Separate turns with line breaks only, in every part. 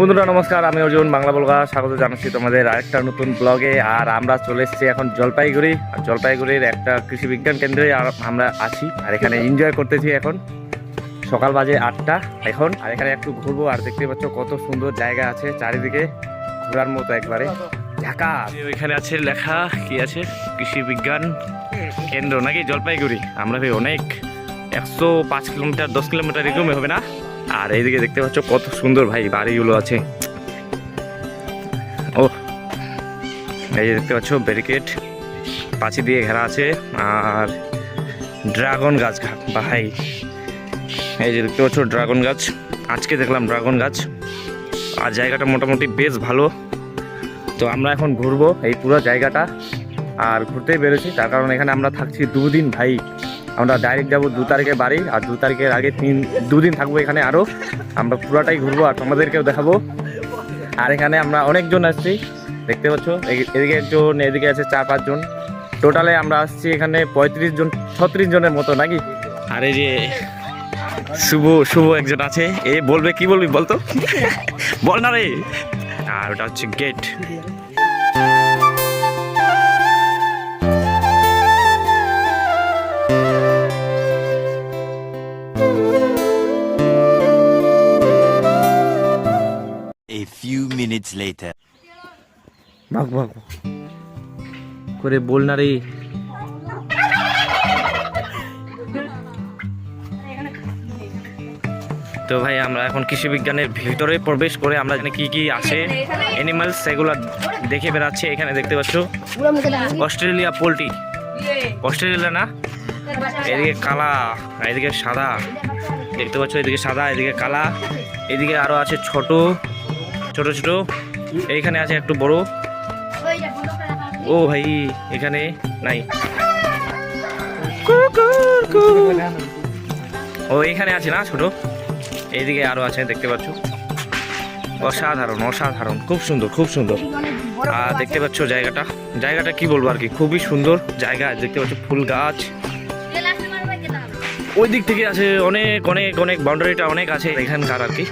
বন্ধুরা, নমস্কার, আমি অর্জুন, বাংলা বলগা। স্বাগত জানাচ্ছি তোমাদের আরেকটা নতুন ব্লগে। আর আমরা চলে এসেছি এখন জলপাইগুড়ি। আর জলপাইগুড়ির একটা কৃষি বিজ্ঞান কেন্দ্রে আমরা আছি, আর এখানে এনজয় করতেছি এখন। সকাল বাজে আটটা এখন, আর এখানে একটু ঘুরবো। আর দেখতে পাচ্ছ কত সুন্দর জায়গা আছে চারিদিকে, ঘোরার মতো একবারে। ঢাকা। ওইখানে আছে লেখা, কি আছে? কৃষি বিজ্ঞান কেন্দ্র, নাকি জলপাইগুড়ি? আমরা ভাই অনেক একশো পাঁচ কিলোমিটার, দশ কিলোমিটার এরকমই হবে না? আর এইদিকে দেখতে পাচ্ছ কত সুন্দর ভাই বাড়িগুলো আছে। ও, এই দেখতে পাচ্ছ ব্যারিকেড পাঁচি দিয়ে ঘেরা আছে, আর ড্রাগন গাছ ভাই, এই যে দেখতে পাচ্ছ ড্রাগন গাছ। আজকে দেখলাম ড্রাগন গাছ, আর জায়গাটা মোটামুটি বেশ ভালো। তো আমরা এখন ঘুরবো এই পুরো জায়গাটা, আর ঘুরতেই বেরোছি তার কারণ এখানে আমরা থাকছি দুদিন ভাই। আমরা ডাইরেক্ট যাব দু তারিখে বাড়ি, আর দু তারিখের আগে তিন, দুদিন থাকব এখানে আরও আমরা পুরাটাই ঘুরবো আর তোমাদেরকেও দেখাবো। আর এখানে আমরা অনেকজন আসছি, দেখতে পাচ্ছ? এদিকে একজন, এদিকে আছে চার পাঁচজন টোটালে আমরা আসছি এখানে পঁয়ত্রিশ জন, ছত্রিশ জনের মতো, নাকি? আর এই যে শুভ শুভ একজন আছে। এ, বলবে, কি বলবি বলতো? বল না রে। আর ওটা হচ্ছে get
A few minutes later.
ভাগ ভাগ। করে বল না রে। তো ভাই, আমরা এখন কৃষি বিজ্ঞানের ভিতরে প্রবেশ করে আমরা এখানে কি কি আছে? অ্যানিমালস সেগুলো দেখে বেড়াচ্ছে, এখানে দেখতে পাচ্ছ? Australia poultry. অস্ট্রেলিয়া না? এদিকে কালা, এদিকে সাদা। দেখতে পাচ্ছ, এদিকে সাদা, এদিকে কালা। এদিকে আরও আছে ছোট। ছোট ছোট। এইখানে আছে একটু বড়। ও ভাই, এখানে নাই। ও এখানে আছে না ছোট? এইদিকে আরও আছে, দেখতে পাচ্ছ। অসাধারণ অসাধারণ। খুব সুন্দর খুব সুন্দর। আর দেখতে পাচ্ছ জায়গাটা। জায়গাটা কি বলব আর কি? খুবই সুন্দর জায়গা। দেখতে পাচ্ছ ফুল গাছ। ওই দিক থেকে আছে অনেক অনেক অনেক বাউন্ডারিটা অনেক আছে এখানকার আর কি।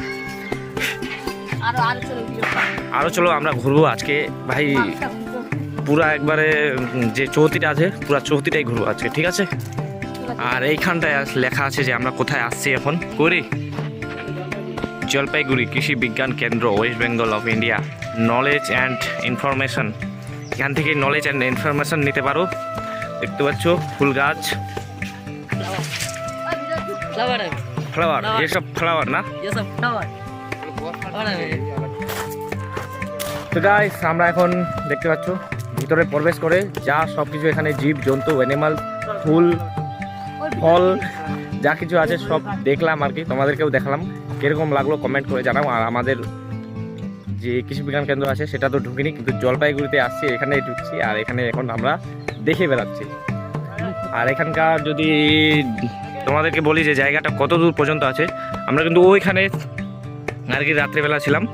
আরও চলো আমরা ঘুরবো আজকে। ভাই পুরা একবারে যে চৌতিটা আছে পুরা চৌতিটাই ঘুরবো আজকে ঠিক আছে? আর এইখানটায় লেখা আছে যে আমরা কোথায় আসছি এখন। করি। জলপাইগুড়ি কৃষি বিজ্ঞান কেন্দ্র West Bengal of India knowledge and information এখান থেকে নলেজ অ্যান্ড ইনফরমেশন নিতে পারো। দেখতে পাচ্ছ ফুল গাছ। ফ্লাওয়ার এসব ফ্লাওয়ার না?
এসব ফ্লাওয়ার
তো গাইস আমরা এখন দেখতে পাচ্ছ, ভিতরে প্রবেশ করে যা সব কিছু এখানে জীব, জন্তু অ্যানিমাল ফুল, ফল, যা কিছু আছে সব দেখলাম আর কি। তোমাদেরকেও দেখালাম, কীরকম লাগল কমেন্ট করে জানাও। আর আমাদের যে কৃষি বিজ্ঞান কেন্দ্র আছে, সেটা তো ঢুকিনি, কিন্তু জলপাইগুড়িতে আসছি, এখানে ঢুকছি, আর এখানে এখন আমরা দেখে বেড়াচ্ছি। আর এখানকার যদি তোমাদেরকে বলি যে জায়গাটা কত দূর পর্যন্ত আছে, আমরা কিন্তু ওইখানে আর কি রাত্রিবেলা ছিলাম।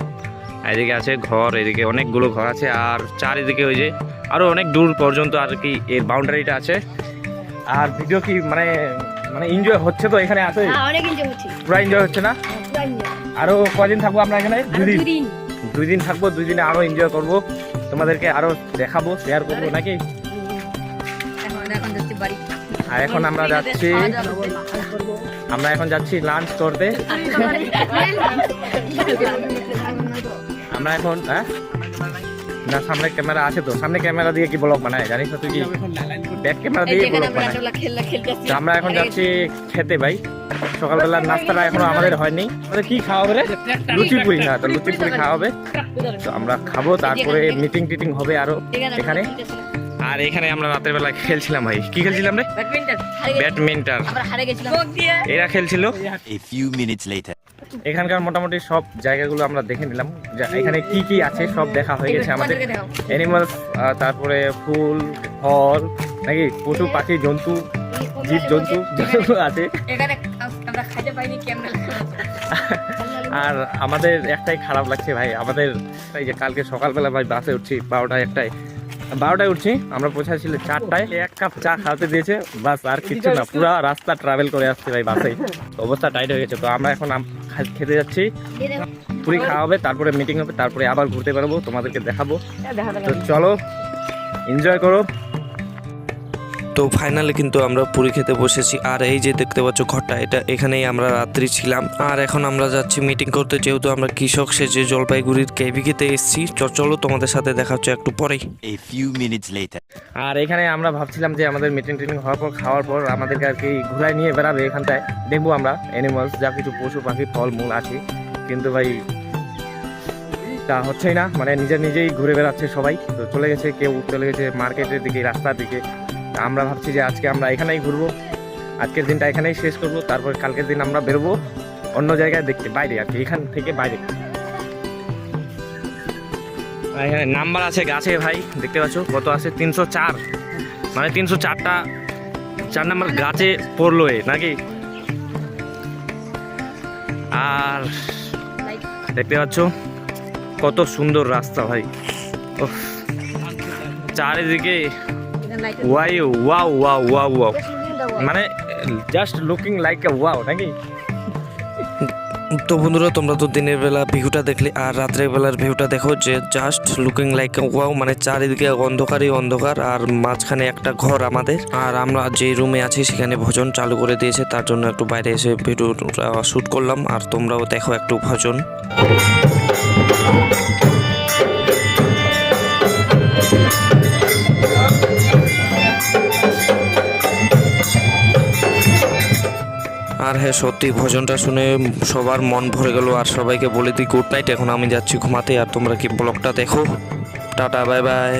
এদিকে আছে ঘর এদিকে অনেকগুলো ঘর আছে আর চারিদিকে ওই যে আরও অনেক দূর পর্যন্ত আর কি এর বাউন্ডারিটা আছে। আর ভিডিও কি মানে মানে এনজয় হচ্ছে তো এখানে আছে?
হ্যাঁ, অনেক এনজয় হচ্ছে।
পুরো এনজয় হচ্ছে না?
পুরো enjoy।
আরও কদিন থাকব আমরা এখানে? দুই দিন
দুদিন।
দুই দিন থাকব দুই দিনে আরও এনজয় করব। তোমাদেরকে আরও দেখাবো শেয়ার করব নাকি? আর এখন আমরা যাচ্ছি আমরা এখন যাচ্ছি লাঞ্চ করতে। আমরা এখন হ্যাঁ? না সামনে ক্যামেরা আছে তো। সামনে ক্যামেরা দিয়ে কি ব্লগ বানায়? জানিস না তুই কি? ব্যাক ক্যামেরা দিয়ে ব্লগ বানায়? আমরা এখন যাচ্ছি খেতে ভাই। সকালবেলার নাস্তাটা এখনও আমাদের হয়নি। আমাদের কি খাওয়া হবে রে? লুচি পুরি খাওয়া তো লুচি পুরি খাওয়া হবে। তো আমরা খাব তারপরে মিটিং টিটিং হবে আরও এখানে আর এখানে আমরা রাতের বেলা খেলছিলাম ভাই। কি খেলছিলাম রে?
ব্যাডমিন্টন। হারে গেছি।
ব্যাডমিন্টন।
আমরা হারে গেছিলাম।
এরা খেলছিল। এখানকার মোটামুটি সব জায়গাগুলো আমরা দেখে নিলাম। যা- এখানে কি কি আছে সব দেখা হয়ে গেছে আমাদের। অ্যানিমালস তারপরে ফুল ফল নাকি পশু পাখি জন্তু জীব জন্তু যতগুলো আছে।
এখানে আমরা খাইতে পাইনি ক্যামেরা
আর আমাদের একটাই খারাপ লাগছে ভাই আমাদের এই যে কালকে সকালবেলা ভাই বাসে উঠছি বারোটায় একটাই বারোটায় উঠছি, আমরা পৌঁছাচ্ছিল চারটায়। এক কাপ চা খাওয়াতে দিয়েছে, বাস আর কিচ্ছু না, পুরো রাস্তা ট্রাভেল করে আসছে ভাই বাসে অবস্থা টাইট হয়ে গেছে, তো আমরা এখন খেতে যাচ্ছি। পুরি খাওয়া হবে, তারপরে মিটিং হবে, তারপরে আবার ঘুরতে পারব তোমাদেরকে দেখাবো। তো চলো এনজয় করো।
তো ফাইনালি কিন্তু আমরা পুরী খেতে বসেছি। আর এই যে দেখতে পাচ্ছ ঘরটা এটা এখানেই আমরা রাত্রি ছিলাম। আর এখন আমরা যাচ্ছি মিটিং করতে যেহেতু আমরা কৃষক সেজে জলপাইগুড়ির কেভিকেতে এসেছি। চ- চলো তোমাদের সাথে দেখা হচ্ছে একটু পরেই.
আর এখানে আমরা ভাবছিলাম যে আমাদের মিটিং টিটিং হওয়ার পর খাওয়ার পর আমাদেরকে আর কি ঘুরায় নিয়ে বেড়াবে এখানটায়। দেখব আমরা অ্যানিমালস যা কিছু পশু পাখি ফল মূল আছে। কিন্তু ভাই তা হচ্ছেই না। মানে নিজে নিজেই ঘুরে বেড়াচ্ছে সবাই। তো চলে গেছে কেউ চলে গেছে মার্কেটের দিকে রাস্তার দিকে। তা আমরা ভাবছি যে আজকে আমরা এখানেই ঘুরবো। আজকের দিনটা এখানেই শেষ করব তারপর কালকের দিন আমরা বেরোবো অন্য জায়গায় দেখতে বাইরে আর কি এখান থেকে বাইরে। এখানে নাম্বার আছে গাছে ভাই দেখতে পাচ্ছ কত আছে? তিনশো চার। মানে তিনশো চারটা চার নাম্বার গাছে পড়ল এ নাকি? আর দেখতে পাচ্ছ কত সুন্দর রাস্তা ভাই। উফ, চারিদিকে ওয়াই ওয়াও ওয়াও ওয়াও ওয়াও মানে just looking like a wow নাকি?
তো বন্ধুরা তোমরা তো দিনের বেলা ভিউটা দেখলে আর রাত্রের বেলার ভিউটা দেখো যে জাস্ট লুকিং লাইক ওয়াও মানে চারিদিকে অন্ধকারই অন্ধকার আর মাঝখানে একটা ঘর আমাদের। আর আমরা যে রুমে আছি সেখানে ভোজন চালু করে দিয়েছে তার জন্য একটু বাইরে এসে ভিডিও শ্যুট করলাম। আর তোমরাও দেখো একটু ভোজন। আর হ্যাঁ সত্যি ভজনটা শুনে সবার মন ভরে গেল আর সবাইকে বলে দিই, গুড নাইট, এখন আমি যাচ্ছি ঘুমাতে, আর তোমরা কি ব্লগটা দেখো? টাটা, বাই বাই।